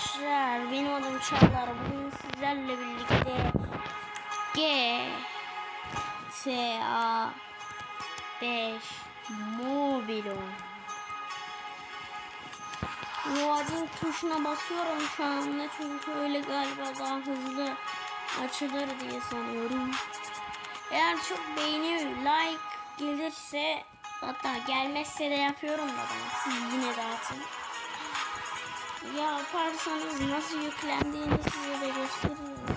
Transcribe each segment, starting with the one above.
arkadaşlar benim adım Çağlar. Bugün sizlerle birlikte G T A 5 mobil Loading tuşuna basıyorum şu anda çünkü öyle galiba daha hızlı açılır diye sanıyorum. Eğer çok beğeni like gelirse hatta gelmezse de yapıyorum da ben siz yine dağıtın yaparsanız nasıl yüklendiğini size de gösteriyorum.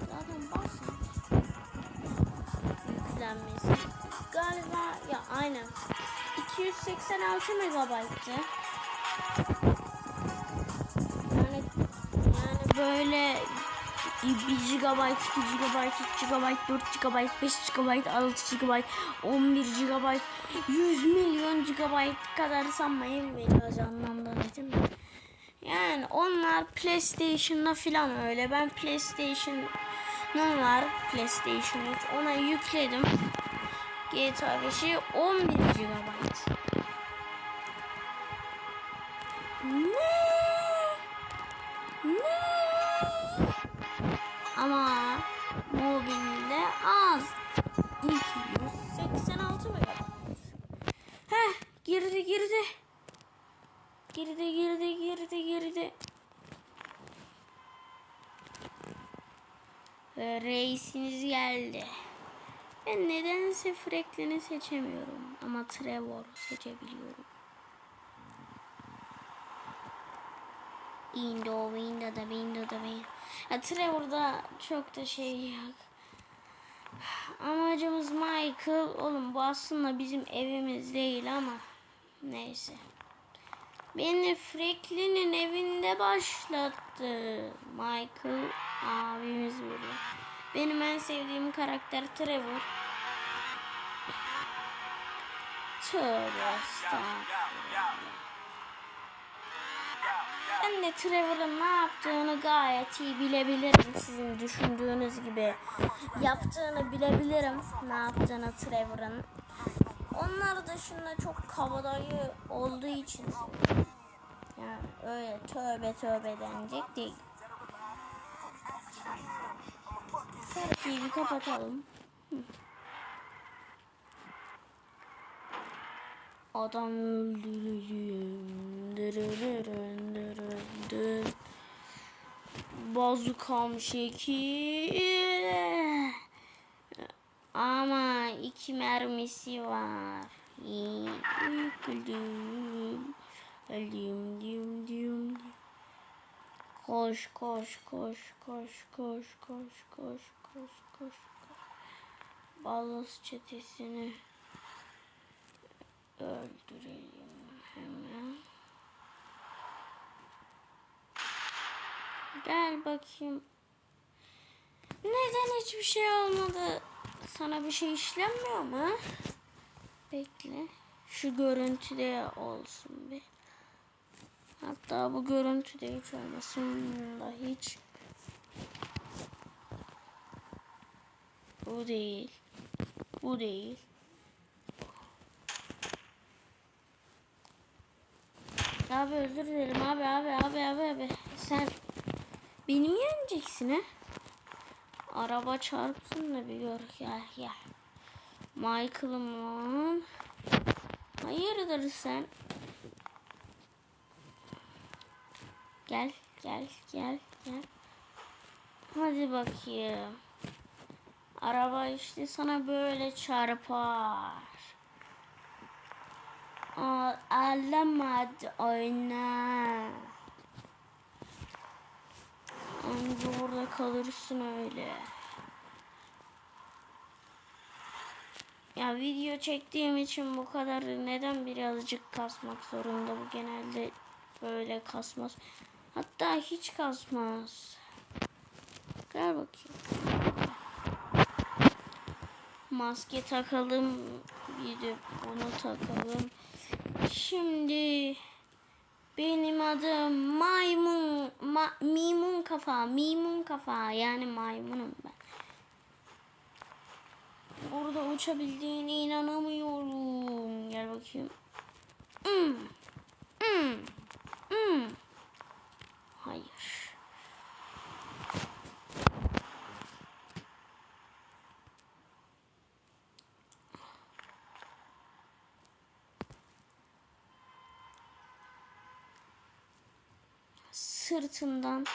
Zaten basın. Yüklenmesi. Galiba ya aynen. 286 megabayttı. Yani yani böyle 1 GB, 2 GB, 3 GB, 4 GB, 5 GB, 6 GB, 11 GB, 100 milyon GB kadar sanmayın biraz anlamda dedim. Yani onlar PlayStation'da filan öyle. Ben PlayStation'ım var. PlayStation 3. Ona yükledim. GTA 5'i 11 GB. Ama mobilde az. 286 megabayt. Heh girdi girdi. Girdi girdi girdi girdi. Ve reisiniz geldi. Ben nedense Franklin'i seçemiyorum. Ama Trevor seçebiliyorum. Window, Window'da, Window'da, Window. Ya Trevor'da çok da şey yok. Amacımız Michael. Oğlum bu aslında bizim evimiz değil ama neyse. Beni Franklin'in evinde başlattı. Michael abimiz burada. Benim en sevdiğim karakter Trevor. Tövbe estağfurullah. Ben de Trevor'ın ne yaptığını gayet iyi bilebilirim. Sizin düşündüğünüz gibi yaptığını bilebilirim. Ne yaptığını Trevor'ın. Onlar dışında çok kabadayı olduğu için. Yani öyle tövbe tövbe denecek değil. Şarkıyı bir kapatalım. Hı. Adam dırırın. Bazukam şekil. Ama iki mermisi var. Yıkıldım. Öldüm dim dim. Koş koş koş koş koş koş koş koş koş. Balos çetesini öldürelim hemen. Gel bakayım. Neden hiçbir şey olmadı? Sana bir şey işlenmiyor mu? Bekle. Şu görüntüde olsun bir. Hatta bu görüntüde hiç olmasın da hiç. Bu değil. Bu değil. Abi özür dilerim abi abi abi abi abi. Sen beni mi yeneceksin ha? Araba çarpsın da bir gör ya ya. Michael'ım Hayırdır sen? Gel gel gel gel. Hadi bakayım. Araba işte sana böyle çarpar. Ağlamadı oyna. Anca burada kalırsın öyle. Ya video çektiğim için bu kadar neden birazcık kasmak zorunda bu genelde böyle kasmaz. Hatta hiç kasmaz. Gel bakayım. Maske takalım. Bir de bunu takalım. Şimdi benim adım maymun ma, mimun kafa mimun kafa yani maymunum ben. Orada uçabildiğine inanamıyorum. Gel bakayım. Hmm. Hmm. Sırtından.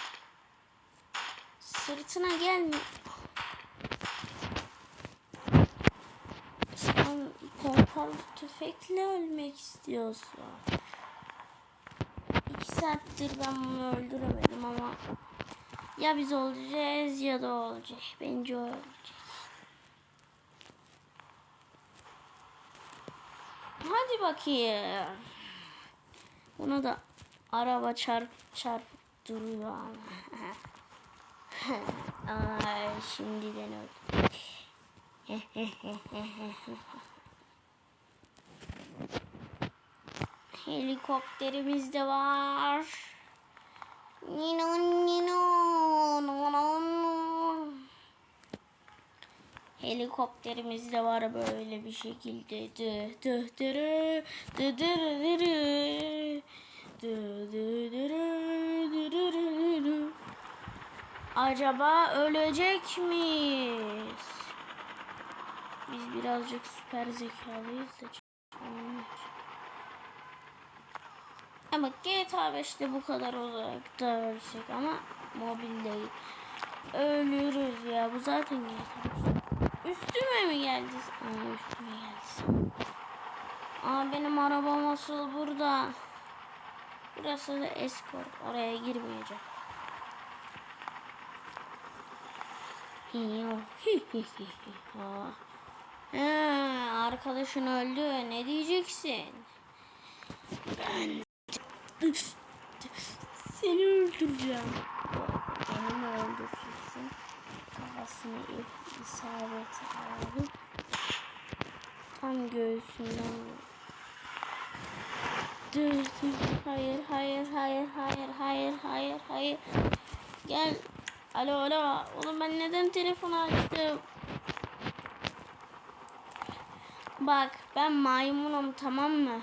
Sırtına gelme. Sen pompalı tüfekle ölmek istiyorsun. İki saattir ben bunu öldüremedim ama ya biz olacağız ya da olacak. Bence olacak. Hadi bakayım. Buna da araba çarp çarp duruyor ama. Ay şimdiden öldü. Helikopterimiz de var. Nino nino no, no, no. Helikopterimiz de var böyle bir şekilde. Dı dı dırı, dı dırı dırı. Dı dı dırı, Acaba ölecek miyiz? Biz birazcık süper zekalıyız da. Ama GTA 5'te bu kadar uzakta ölsek ama mobilde ölürüz ya. Bu zaten GTA 5. Üstüme mi geldi? Aa, üstüme geldi. Aa benim arabam asıl burada. Burası da Escort. Oraya girmeyeceğim. Arkadaşın öldü. Ne diyeceksin? Ben seni öldüreceğim. Beni mi öldüreceksin? Kafasını ip isabet aldım. Tam göğsünden. Hayır hayır hayır hayır hayır hayır hayır. Gel. Alo alo. Oğlum ben neden telefonu açtım? Bak ben maymunum tamam mı?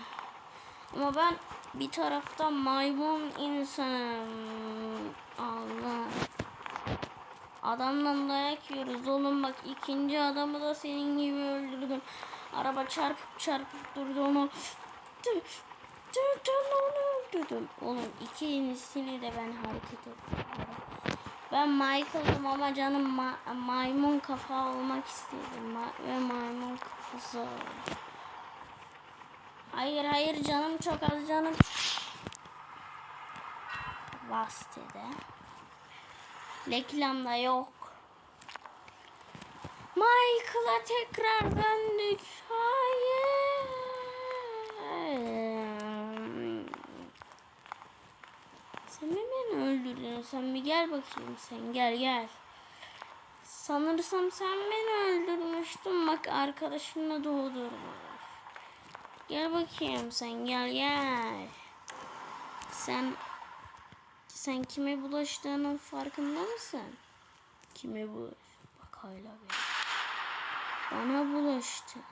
Ama ben bir taraftan maymun insanım. Allah. Adamdan dayak yiyoruz oğlum bak ikinci adamı da senin gibi öldürdüm. Araba çarpıp çarpıp durdu onu. Oğlum ikincisini de ben hareket ettim. Ben Michael'dım ama canım ma- maymun kafa olmak istedim. Ma- ve maymun kafası. Hayır hayır canım çok az canım. Vastede. Reklamda yok. Michael'a tekrar döndük. Hayır. Sen mi beni öldürdün? Sen bir gel bakayım sen gel gel. Sanırsam sen beni öldürmüştün. Bak arkadaşınla doğdurmuş. Gel bakayım sen gel gel. Sen sen kime bulaştığının farkında mısın? Kime bulaş? Bak hala be. Bana bulaştın.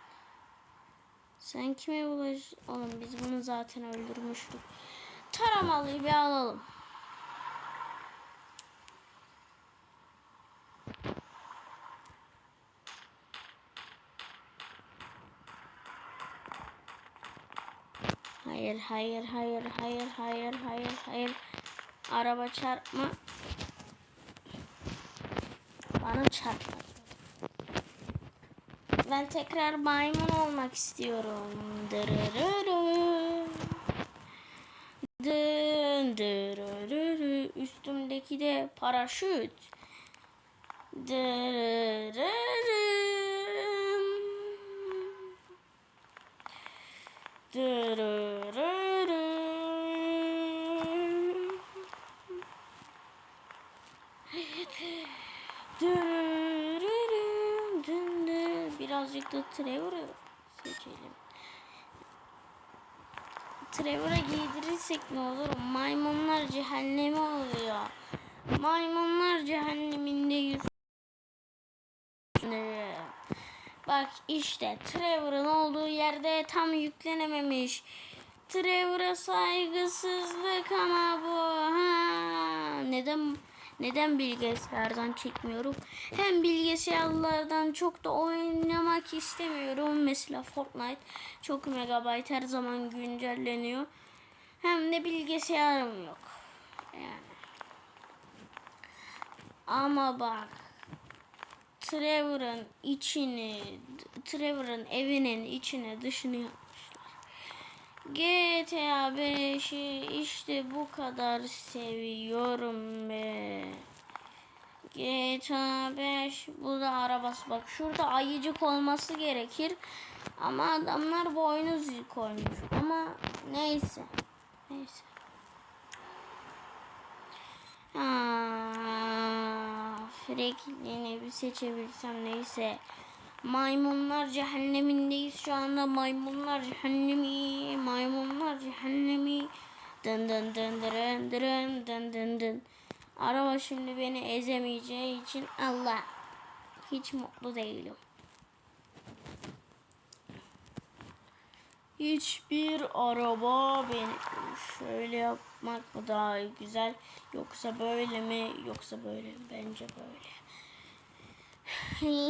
Sen kime bulaş? Oğlum biz bunu zaten öldürmüştük. Taramalıyı bir alalım. Hayır, hayır, hayır, hayır, hayır, hayır, hayır. Araba çarpma. Bana çarpma. Ben tekrar maymun olmak istiyorum. Dırırırı. Dın dırırırı. Üstümdeki de paraşüt. Dırırırım. Birazcık da Trevor'ı seçelim. Trevor'a giydirirsek ne olur? Maymunlar cehennemi oluyor. Maymunlar cehenneminde yüz. Bak işte Trevor'ın olduğu yerde tam yüklenememiş. Trevor'a saygısızlık ama bu. Ha, neden neden bilgisayardan çekmiyorum? Hem bilgisayarlardan çok da oynamak istemiyorum. Mesela Fortnite çok megabayt her zaman güncelleniyor. Hem de bilgisayarım yok. Yani. Ama bak Trevor'ın içini Trevor'ın evinin içine dışını yapmışlar. GTA 5'i işte bu kadar seviyorum be. GTA 5 bu da arabası. Bak şurada ayıcık olması gerekir. Ama adamlar boynuz koymuş. Ama neyse neyse. Aa, sürekliliğini bir seçebilsem neyse. Maymunlar cehennemindeyiz şu anda. Maymunlar cehennemi, maymunlar cehennemi. Dın dın dın dın dın dın dın dın. Araba şimdi beni ezemeyeceği için Allah hiç mutlu değilim. Hiçbir araba beni şöyle yapmak mı daha güzel yoksa böyle mi yoksa böyle mi bence böyle.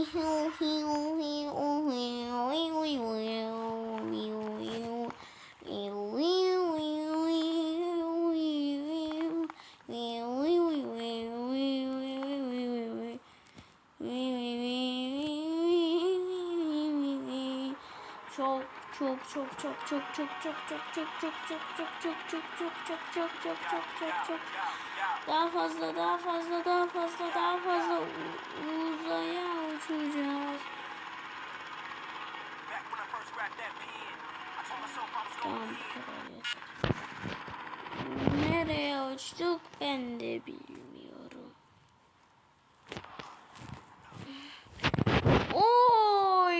Çok çok çok çok çok çok çok çok çok çok çok çok çok çok çok çok daha fazla daha fazla daha fazla daha fazla uzaya uçacağız. Nereye uçtuk ben de bilmiyorum. Oy!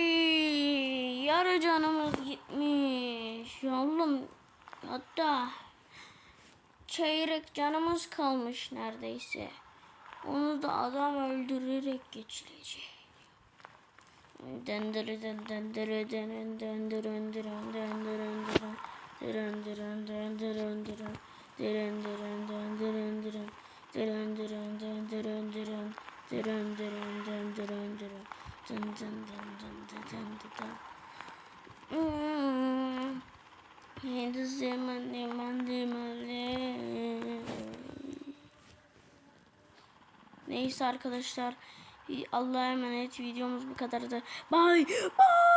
Yarı canımız gitmiş. Oğlum hatta çeyrek canımız kalmış neredeyse. Onu da adam öldürerek geçirecek. Döndürü dön döndürü dön döndürün dürün döndürün dürün dürün her zaman liman liman Neyse arkadaşlar. Allah'a emanet videomuz bu kadardı. Bye. Bye.